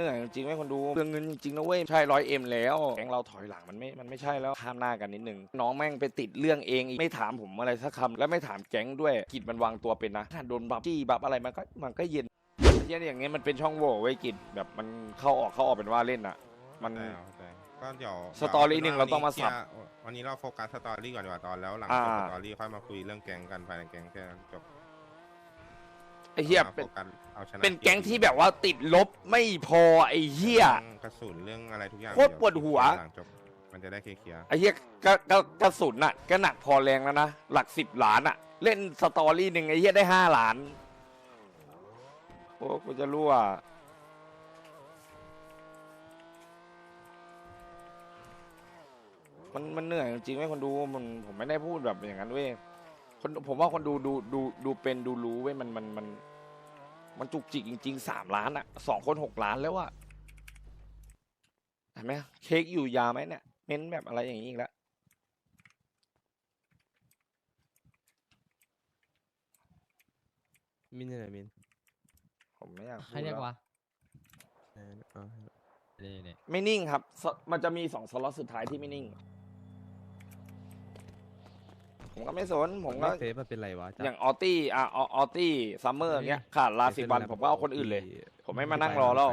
เหนื่อยจริงๆไม่คนดูเปลืองเงินจริงๆนะเว้ยใช่ร้อยเอ็มแล้วแก๊งเราถอยหลังมันไม่ มันไม่ใช่แล้วข้ามหน้ากันนิดนึงน้องแม่งไปติดเรื่องเองอีกไม่ถามผมอะไรสักคำแล้วไม่ถามแก๊งด้วยกิจมันวางตัวเป็นนะถ้าโดนบับจี้บับอะไรมันก็มันก็เย็นเที่ยอย่างเงี้ยมันเป็นช่องโหว่ไว้ยกิจแบบมันเข้าออกเข้าออกเป็นว่าเล่นอะ มันใช่เข้าใจก็เดี๋ยวสตอรี่หนึ่งเราต้องมาสับวันนี้เราโฟกัสสตอรี่ก่อนดีกว่าตอนแล้วหลังอ่าจบสตอรี่ค่อยมาคุยเรื่องแก๊งกันภายในแก๊งแค่นั้นจบไอ้เหี้ยมาเป็นโฟกัสเอาชนะเป็นแก๊งที่แบบว่าติดลบไม่พอไอ้เหี้ยเรื่องกระสุนเรื่องอะไรทุกอย่างโคตรปวดหัวหลังจบมันจะได้เคลียร์ไอ้เหี้ยกระกระกระสุนน่ะก็หนักพอแรงแล้วนะ หลักสิบล้านอะ เล่นสตอรี่หนึ่งไอ้เหี้ยได้ห้าล้าน โอ้กูจะรั่วมันมันเหนื่อยจริงๆไหมคนดูมันผมไม่ได้พูดแบบอย่างนั้นเว้ยคนผมว่าคนดูดูดูดูเป็นดูรู้เว้ยมันมันมัน มันจุกจิกจริงๆสามล้านอะสองคนหกล้านแล้วอะเห็นไหมเค้กอยู่ยาวไหมเนี่ยเม้นแบบอะไรอย่างนี้อีกแล้วมินอยู่ไหนมินผมไม่อยากพูใครดเรียกแล้ววะเออเอานี่นี่ไม่นิ่งครับสมันจะมีสองสล็อตสุดท้ายที่ไม่นิ่ง ผมก็ไม่สน ผมก็ไม่เซฟมันเป็นไรวะจ๊ะ อย่างออตี้อะออออตี้ซัมเมอร์เงี้ยขาดลาสิบวันผมก็เอาคนอื่นเลย ผมไม่มานั่งรอแล้ว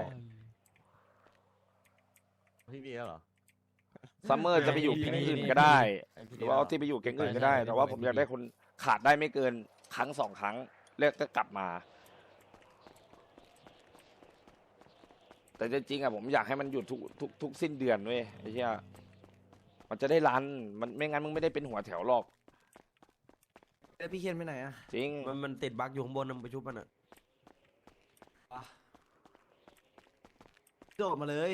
พี่มีแล้วเหรอ ซัมเมอร์จะไปอยู่แก๊งอื่นก็ได้ หรือว่าออตี้ไปอยู่แก๊งอื่นก็ได้ แต่ว่าผมอยากได้คนขาดได้ไม่เกินครั้งสองครั้งเรียกก็กลับมา แต่จริงๆอะผมอยากให้มันหยุดทุกทุกทุกสิ้นเดือนเว้ยไอ้เหี้ยมันจะได้รัน มันไม่งั้นมึงไม่ได้เป็นหัวแถวหรอก แล้วพี่เคียนไปไหนอะจริง มันมันติดบั๊กอยู่ข้างบนนำไปชุบมันอะโดดมาเลย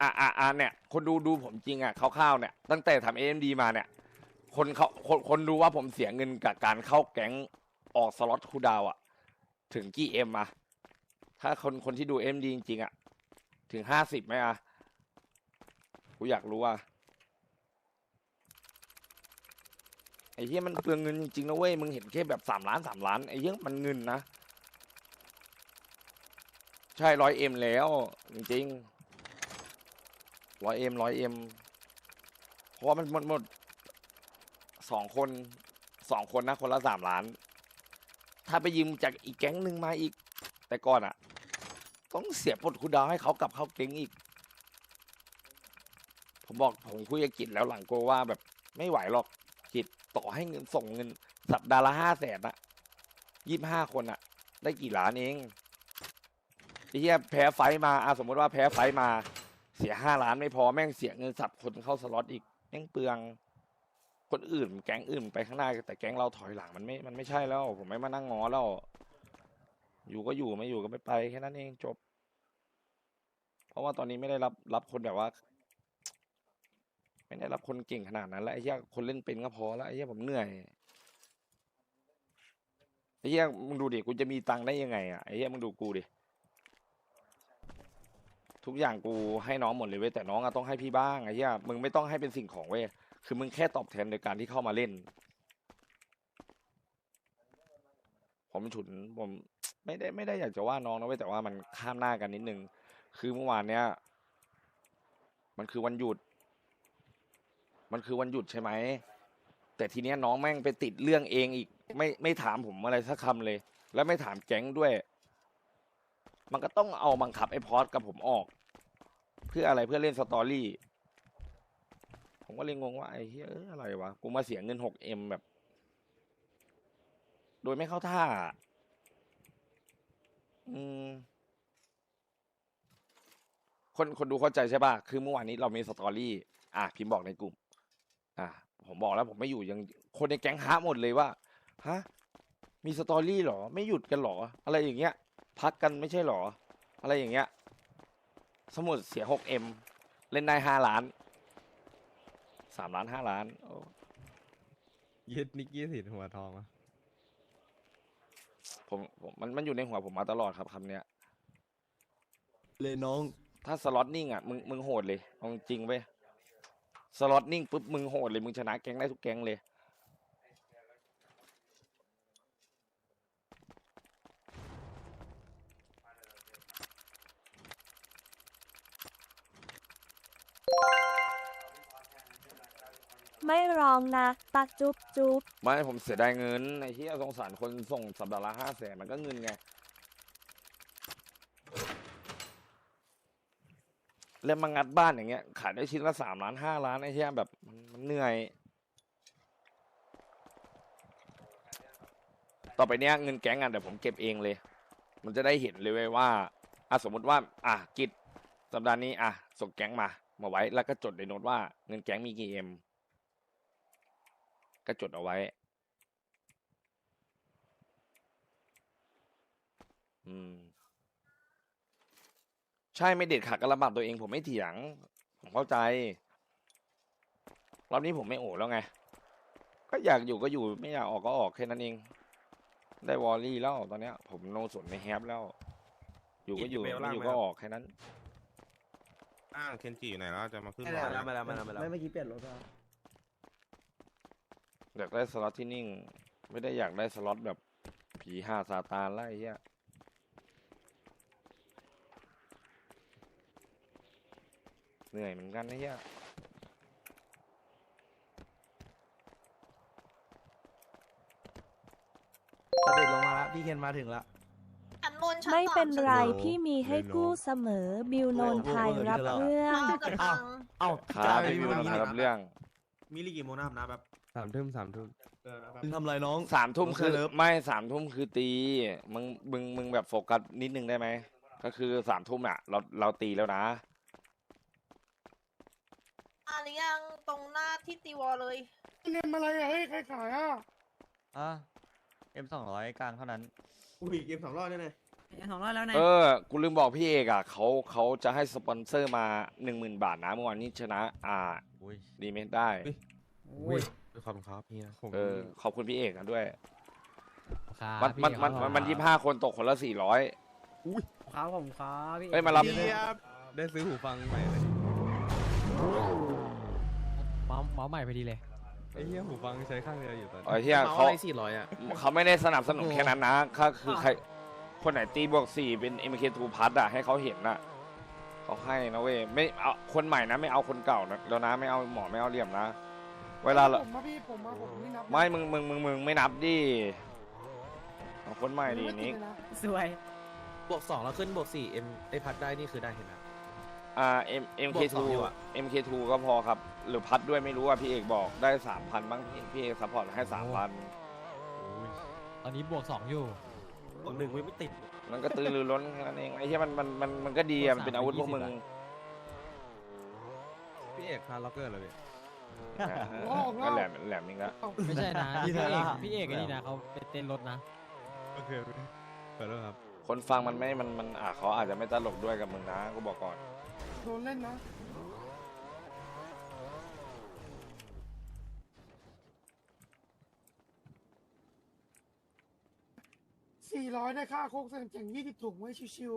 อะอะอะเนี่ย คนดูดูผมจริงอะคร่าวๆเนี่ย ตั้งแต่ทำเอ็มดีมาเนี่ย คนเขาคนคนดูว่าผมเสียเงินกับการเข้าแก๊งออกสล็อตคูลดาวน์อะ ถึงกี่เอ็มอะ ถ้าคนคนที่ดูเอ็มดีจริงๆอะ ถึงห้าสิบไหมอะ กูอยากรู้อะ ไอ้เหี้ยมันเปลืองเงินจริงๆนะเว้ยมึงเห็นแค่แบบสามล้านสามล้านไอ้เหี้ยมันเงินนะ ใช่ร้อยเอ็มแล้ว จริงๆร้อยเอ็มร้อยเอ็มเพราะมันหมดหมดสองคนสองคนนะคนละสามล้าน ถ้าไปยืมจากอีกแก๊งหนึ่งมาอีก แต่ก่อนอะต้องเสียปลดคูดาวให้เขากลับเข้าแก๊งอีก ผมบอกผมคุยกับกิจแล้วหลังโกว่าแบบไม่ไหวหรอก จต่อให้เงินส่งเงิน สัปดาห์ละห้าแสนอะยี่สิบห้าคนอะได้กี่ล้านเองไอ้เหี้ยแพ้ไฟมาอะสมมติว่าแพ้ไฟมา เสียห้าล้านไม่พอแม่งเสียเงินสับคนเข้าสล็อตอีกแม่งเปลือง คนอื่น แก๊งอื่นไปข้างหน้าแต่แก๊งเราถอยหลังมันไม่ มันไม่ใช่แล้ว ผมไม่มานั่งงอแล้ว อยู่ก็อยู่ไม่อยู่ก็ไม่ไปแค่นั้นเองจบ เพราะว่าตอนนี้ไม่ได้รับรับคนแบบว่า ไม่ได้รับคนเก่งขนาดนั้นแล้วไอ้เหี้ยคนเล่นเป็นก็พอแล้วไอ้เหี้ยผมเหนื่อยไอ้เหี้ยมึงดูดิกูจะมีตังค์ได้ยังไงอะไอ้เหี้ยมึงดูกูดิทุกอย่างกูให้น้องหมดเลยเว้ยแต่น้องอะต้องให้พี่บ้างไอ้เหี้ยมึงไม่ต้องให้เป็นสิ่งของเว้ยคือมึงแค่ตอบแทนโดยการที่เข้ามาเล่น ผมฉุนผมไม่ได้ไม่ได้อยากจะว่าน้องนะเว้ยแต่ว่ามันข้ามหน้ากันนิดนึงคือเมื่อวานเนี้ย มันคือวันหยุด มันคือวันหยุดใช่ไหม แต่ทีเนี้ยน้องแม่งไปติดเรื่องเองอีก ไม่ไม่ถามผมอะไรสักคำเลย แล้วไม่ถามแก๊งด้วย มันก็ต้องเอาบังคับไอ้พอดกับผมออก เพื่ออะไรเพื่อเล่นสตอรี่ ผมก็เลยงงว่าไอ้เฮ้ยเอ้ยอะไรวะ กูมาเสียเงินหกเอ็มแบบ โดยไม่เข้าท่า อืม คนคนดูเข้าใจใช่ป่ะ คือเมื่อวานนี้เรามีสตอรี่ อะพิมพ์บอกในกลุ่ม ผมบอกแล้วผมไม่อยู่ยังคนในแก๊งฮะหมดเลยว่าฮะมีสตอรี่เหรอ ไม่หยุดกันเหรอ อะไรอย่างเงี้ย พักกันไม่ใช่เหรอ อะไรอย่างเงี้ย สมุดเสียหกเอ็มเล่นได้ห้าล้านสามล้านห้าล้านโอ้ยึดนิกกี้สิทธิ์หัวทองอะผมผมมันมันอยู่ในหัวผมมาตลอดครับคำเนี้ย เลยน้อง ถ้าสล็อตนิ่งอะมึงมึงโหดเลยเอาจริงเว้ย สล็อตนิ่งปุ๊บมึงโหดเลยมึงชนะแก๊งได้ทุกแก๊งเลย ไม่ร้องนะปักจุ๊บจุ๊บไม่ผมเสียดายเงินในที่เอาสงสารคนส่งสัปดาห์ละห้าแสนมันก็เงินไง แล้วมางัดบ้านอย่างเงี้ย ขายได้ชิ้นละสามล้านห้าล้านไอ้ที่แบบมันมันเหนื่อย ต่อไปเนี้ยเงินแก๊งอะเดี๋ยวผมเก็บเองเลย มันจะได้เห็นเลยเว้ยว่าอะสมมติว่า อะกิจสัปดาห์นี้อะส่งแก๊งมา มาไว้ แล้วก็จดในโน้ตว่าเงินแก๊งมีกี่เอ็มก็จดเอาไว้ อืม ใช่ไม่เด็ดขาดการลำบากตัวเองผมไม่เถียง ผมเข้าใจ รอบนี้ผมไม่โอแล้วไง ก็อยากอยู่ก็อยู่ไม่อยากออกก็ออกแค่นั้นเอง ได้วอลลี่แล้วตอนเนี้ย ผมโนสนไม่แฮปแล้ว อยู่ก็อยู่อีกเมลไม่ล่างอยู่ไหมก็ครับออกแค่นั้นอ้างเคนจิอยู่ไหนแล้วจะมาขึ้นไม่หอแล้วนะไม่แล้วไม่แล้วไม่แล้วไม่เมื่อกี้เปลี่ยนรถแล้วอยากได้สล็อตที่นิ่ง ไม่ได้อยากได้สล็อตแบบผีห้าซาตานไล่เฮีย เหนื่อยเหมือนกันนะเฮียเสด็จลงมาแล้วพี่เคนมาถึงแล้วชั้นบนชั้นไม่เป็นสองไรโอ้โหพี่มีให้เลยเนอะกู้เสมอบิวโนนไทยรับเรื่อง เรากับตังเอ้าครับพี่วิวนะครับเรื่องมีลีกี่โมงนะครับนะแบบสามทุ่มสามทุ่มเออนะครับมึงทำอะไรน้อง สามทุ่มผมคือเลิฟไม่สามทุ่มคือตี มึงมึงมึงแบบโฟกัสนิดนึงได้ไหม ก็คือสามทุ่มอะ เราเราตีแล้วนะ อันนี้ยังตรงหน้าที่ตีวอลเลยเล่นอะไรอะเฮ้ยใครขายอะอะเอ็มสองร้อยกลางเท่านั้น อุ้ยเกมสองรอบแน่สองร้อยแล้วนะเออ กูลืมบอกพี่เอกอะเขาเขาจะให้สปอนเซอร์มาหนึ่งหมื่นบาทนะเมื่อวานนี้ชนะ อ่าอุ้ยดีเมทได้ อุ้ยขอบคุณครับเฮียผมเออ ขอบคุณพี่เอกกันด้วย ครับมันมันมันมันมันยี่ห้าคนตกคนละสี่ร้อยครับผมครับพี่เอ้ยมารับ ได้ซื้อหูฟังใหม่เลยเมาส์เมาส์ใหม่พอดีเลย ไอ้เฮียหูฟังใช้ข้างเดียวอยู่ตอนนี้ไอ้เหี้ยเขาสี่ร้อยอะเขาไม่ได้สนับสนุนแค่นั้นนะก็คือใครคนไหนตีบวกสี่เป็น MK2 พัดอะให้เขาเห็นอะเขาให้นะเว้ยไม่เอาคนใหม่นะไม่เอาคนเก่านะแล้วนะไม่เอาหมอไม่เอาเหลี่ยมนะ เวลาเราผมมาพี่ผมมาผมไม่นับไม่มึงมึงมึงมึงไม่นับดิเอาคนใหม่ดินิกสวย บวกสองแล้วขึ้นบวกสี่เอ็มไอพัดได้นี่คือได้เห็นไหม อ่า M บวก MK2 สองอยู่อะ MK2 ก็พอครับ หรือพัดด้วยไม่รู้อะพี่เอกบอกได้สามพันบ้างพี่พี่เอกซัพพอร์ตให้สามพันตอนนี้บวกสองอยู่บวกหนึ่งไม่ติด มันก็ตื้อรือร้นแค่นั้นเองไอ้ที่มันมันมันมันก็ดีอะมันเป็นอาวุธพวกมึงพี่เอกคาร์ล็อกเกอร์เลยพี่ก็แหลมแหลมอีกแล้วไม่ใช่นะพี่พี่เธเออกละพี่เอกไอ้นี่นะเขาเป็นเต้นรถนะโอเคพี่ขอโทษครับ คนฟังมันไม่มันมันอะเขาอาจจะไม่ตลกด้วยกับมึงนะกูบอกก่อน โดนเล่นนะสี่ร้อยได้ค่าโคกเส้นแข่งยี่สิบถุงไว้ชิว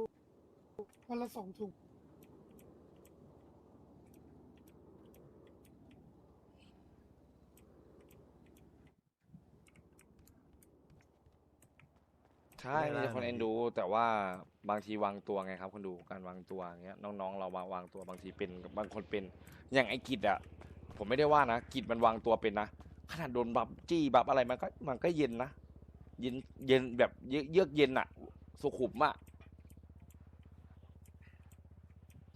ๆวันละสองถุงใช่ไม่มีได้คนนะเอ็นดูแต่ว่า บางทีวางตัวไงครับคนดูการวางตัวอย่างเงี้ยน้องๆ เราวางวางตัวบางทีเป็นบางคนเป็น อย่างไอ้กิจอะผมไม่ได้ว่านะกิจมันวางตัวเป็นนะขนาดโดนบับจี้บับอะไรมันก็มันก็เย็นนะเย็นเย็นแบบเยือกเยือกเย็นอะสุขุมอะ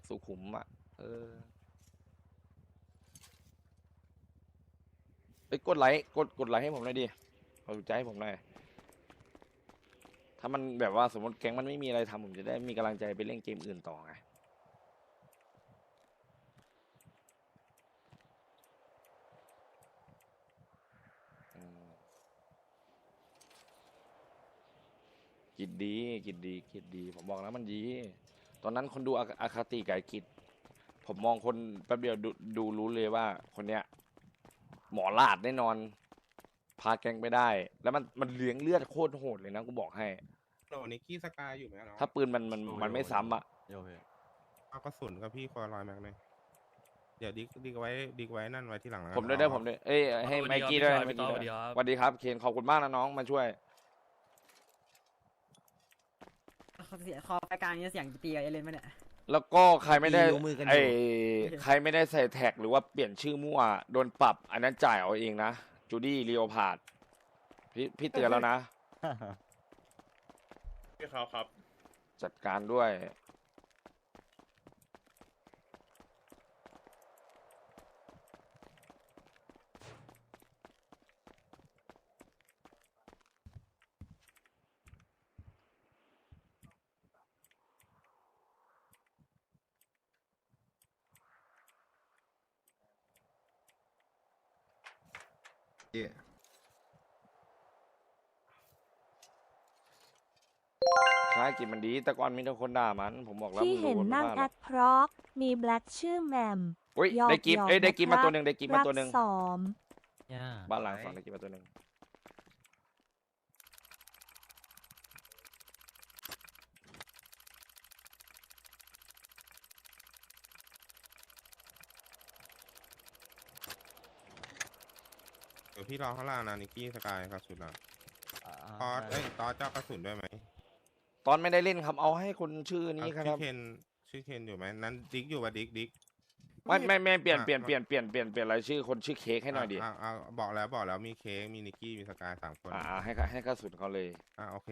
สุขุมอะเออไปกดไลค์กดกดไลค์ให้ผมหน่อยดิกดใจให้ผมหน่อย ถ้ามันแบบว่าสมมติแก๊งมันไม่มีอะไรทำผมจะได้มีกำลังใจไปเล่นเกมอื่นต่อไงอืมกิจดีกิจดีกิจดี ผมบอกแล้วมันดี ตอนนั้นคนดูอาคาติกับไอ้กิจผมมองคนแป๊บเดียวดูดูรู้เลยว่า คนเนี้ย หมอลาดแน่นอน พาแกงไปได้ แล้วมันมันเลี้ยงเลือดโคตรโหดเลยนะกูบอกให้โหลนิกกี้สกายอยู่ไหมเนาะถ้าปืนมันมันมันไม่ซ้ำอะโยเคเอากระสุนกับพี่คอลอยแม็กเลยเดี๋ยวดิกดิกไว้ดิกไว้นั่นไว้ที่หลังแล้วกันผมด้วยได้เอาผมด้วยเอ้ยให้ไมค์กี้ด้วยไมค์กี้ด้วยสวัสดีครับเคนขอบคุณมากนะน้องมาช่วย เสียคอรายการนี้เสียงตีกับเอเลนไหมเนี่ย แล้วก็ใครไม่ได้รู้มือกันอยู่ ไอ้ใครไม่ได้ใส่แท็กหรือว่าเปลี่ยนชื่อมั่วโดนปรับ อันนั้นจ่ายเอาเองนะ จูดี้ลีโอพาร์ดพี่พี่เตือนแล้วนะ พี่เขาครับ จัดการด้วย ใช่กินมันดี แต่ก่อนมีแต่คนด่ามัน ผมบอกแล้วที่มึงเห็นรู้นั่งว่าแอดพร็อกมีแบล็กชื่อแหมมอุ้ยหยอกได้กิฟต์หยอกเอ้ยได้กิฟต์มานะครับตัวหนึ่งได้กิฟต์มารักตัวหนึ่งสอมบ้านหลังสองได้กิฟต์มาตัวหนึ่ง ดี๋ยวพี่รอข้างล่างนะนิกกี้สกายกระสุนอะอ่าตอสได้เอ้ยตอสเจ้ากระสุนด้วยไหมตอนไม่ได้เล่นครับเอาให้คนชื่อนี้เอาครัชื่อบ เคนชื่อเคนอยู่ไหมนั้นดิกอยู่ปะดิกดิก ไม่ไม่ไม่เปลี่ยนอะ เปลี่ยนเปลี่ยนเปลี่ยนเปลี่ยนเปลี่ยนรายชื่อคนชื่อเค้กให้หน่อยดิะะะบอกแล้วบอกแล้วมีเค้กมีนิกกี้มีสกายสามคนอ่าให้เขาให้กระสุนเขาเลย อ่าโอเค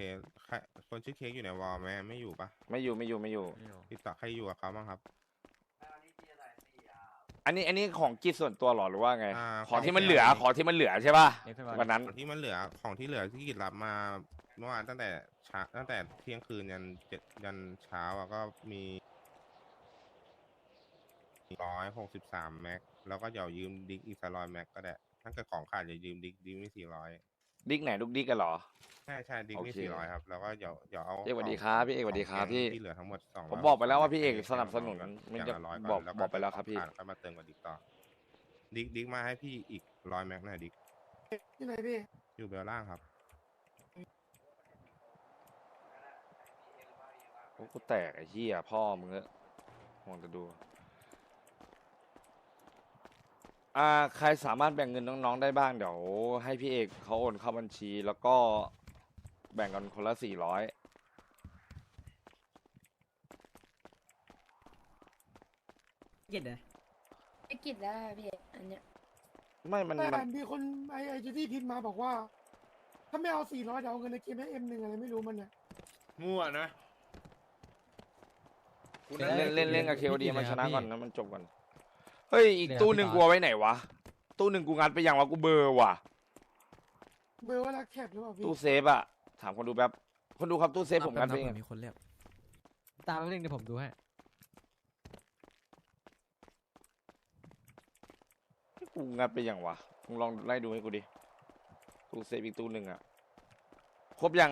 ใครคนชื่อเค้กอยู่ในวอลไหมไม่อยู่ปะไม่อยู่ไม่อยู่ไม่อยู่ไม่รู้ติดต่อใครอยู่กับเขาบ้างครับ อันนี้อันนี้ของกิจส่วนตัวเหรอหรือว่าไงอ่าของที่มันของเหลือของของที่มันเหลือใช่ป่ะเรียกขึ้นมา วันนั้นของที่มันเหลือของที่เหลือที่กิจรับมาเมื่อวานตั้งแต่เช้าตั้งแต่เที่ยงคืนยันเจ็ดยันเช้าอะก็มีร้อยหกสิบสามแม็กแล้วก็เดี๋ยวยืมดิกอีกสักร้อยแม็กก็ได้ถ้าเกิดของขาดอย่ายืมดิกดิกมีสี่ร้อย ดิกไหนลูกดิกกันเหรอ ใช่ใช่ดิกมีโอเค สี่ร้อยครับ แล้วก็เดี๋ยวเดี๋ยวเอาเอกสวัสดีขงครับพี่เอกสวัสดีครับของแก๊งพี่ ที่เหลือทั้งหมดสองผมบอกไปแล้วว่าพี่เอกสนับสนุนอไม่ย่างจะละร้อยบอกนบอกไปแล้วครับพี่ขาดค่อยมาเติมกับดิกต่อ ดิกดิกมาให้พี่อีกร้อยแม็กหน่อยดิกที่ไหนพี่ อยู่เบลล่างครับ โอ้กูแตกไอ้เหี้ยพ่อมึงเอะมองจะดู อ่าใครสามารถแบ่งเงินน้องๆได้บ้างเดี๋ยวให้พี่เอกเขาโอนเข้าบัญชี แล้วก็แบ่งกันคนละสี่ร้อยกิจเลยไอกิจแล้วค่ะพี่อันเนี้ยไม่มันแต่มันมีคนไอไอจูดี้พิมพ์มาบอกว่า ถ้าไม่เอาสี่ร้อยเดี๋ยวเอาเงินในเกมให้เอ็มหนึ่งอะไรไม่รู้มันเนี่ยมั่วนะ เล่นเล่นเล่นกับเคโอดีมาชนะก่อนนะมันจบก่อน เฮ้ยอีกตู้หนึ่งกูเอาไว้ไหนวะ ตู้หนึ่งกูงัดไปยังวะกูเบลอร์ว่ะ เบอร์ว่ารักแคบหรือเปล่าพี่ตู้เซฟอะถามคนดูแป๊บคนดูครับตู้เซฟผมงัดไปยังมีคนเรียกตามไปเรื่องเดี๋ยวผมดูให้กูงัดไปยังวะมึงลองไล่ดูให้กูดิตู้เซฟอีกตู้หนึ่งอะครบยัง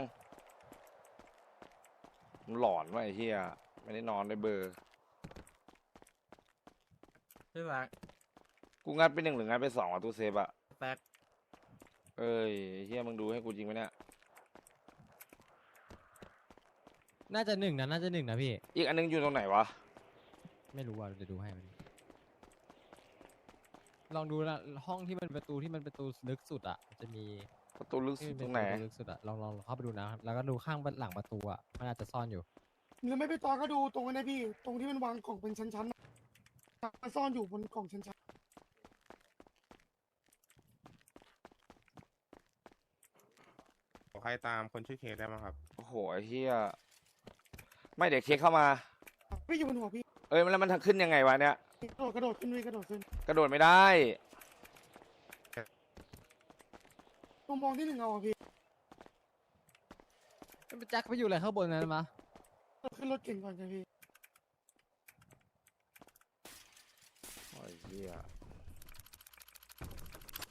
มันหลอนว่ะไอ้เหี้ยไม่ได้นอนได้เบอร์ พี่แบ็คกูงัดไปหนึ่งหรืองัดไปสองวะตู้เซฟอะแบ็คเอ้ยไอ้เหี้ยมึงดูให้กูจริงไหมเนี่ย น่าจะหนึ่งนะน่าจะหนึ่งนะพี่ อีกอันนึงอยู่ตรงไหนวะ ไม่รู้ว่าจะดูให้มันลองดูนะห้องที่มันประตูที่มันประตูลึกสุดอะมันจะมีประตูลึกที่สุมัดนตเป็รนงปไหนระตูลึกสุดอะลองลองเข้าไปดูนะครับแล้วก็ดูข้างหลังประตูอะมันอาจจะซ่อนอยู่ หรือไม่ไปต่อก็ดูตรงนั้นนะพี่ ตรงที่มันวางกล่องเป็นชั้นๆน่ะ มันซ่อนอยู่บนกล่องชั้นใครตามคนชื่อเค้กได้มั้งครับ โอ้โหไอ้เหี้ยไม่เดี๋ยวเค้กเข้ามาๆพี่อยู่บนหัวพี่เอ้ยแล้วมันขึ้นยังไงวะเนี่ย กระโดดกระโดดขึ้นพี่กระโดดขึ้นกระโดดไม่ได้ตรงมองที่หนึ่งเอาอะพี่แจ็คไปอยู่อะไรข้างบนนั้นมะขึ้นรถเก่งก่อนกันพี่ อ้ยเหี้ย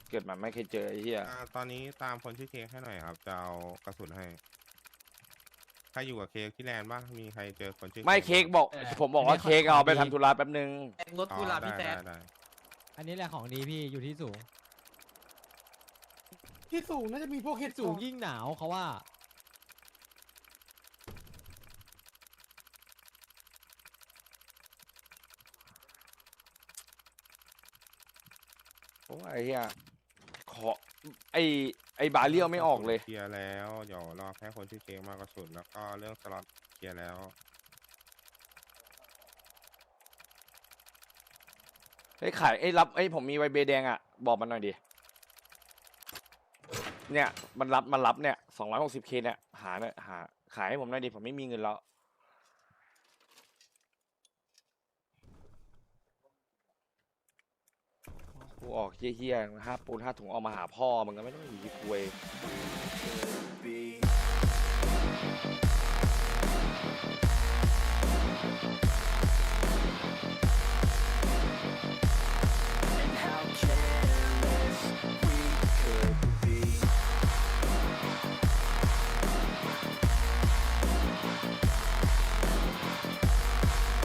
เกิดมาไม่เคยเจอไอ้เหี้ยอ่าตอนนี้ตามคนชื่อเค้กให้หน่อยครับจะเอากระสุนให้ใครอยู่กับเค้กที่แลนด์บ้างมีใครเจอคนชื่อไม่เค้กบอก ผมบอกว่าเค้กเอาไปทำธุระแป๊บนึง รถอ๋อกุหลาบได้พี่แซได้ดได้อันนี้แหละของดีพี่อยู่ที่สูง ที่สูงน่าจะมีพวกเห็ดสูงก่อนยิ่งหนาวเขาว่า โอ้ยไอ้เหี้ยขอไอไอบาเรียวไม่ออกเลย เคลียร์แล้ว เดี๋ยวรอแค่คนชื่อเจมากระสุดแล้วก็เรื่องสล็อตเคลียร์แล้วไอ้ขายไอ้รับไอ้ผมมีใบเบแดงอะ บอกมันหน่อยดิ เนี่ย มันรับ มันรับเนี่ยสองร้อยหกสิบเคเนี่ย หาเนี่ยหา ขายให้ผมหน่อยดิ ผมไม่มีเงินแล้วูออกเยี่ยงๆห้าปูนห้าถุงออกมาหาพ่อมันก็ไม่ต้องมีคุย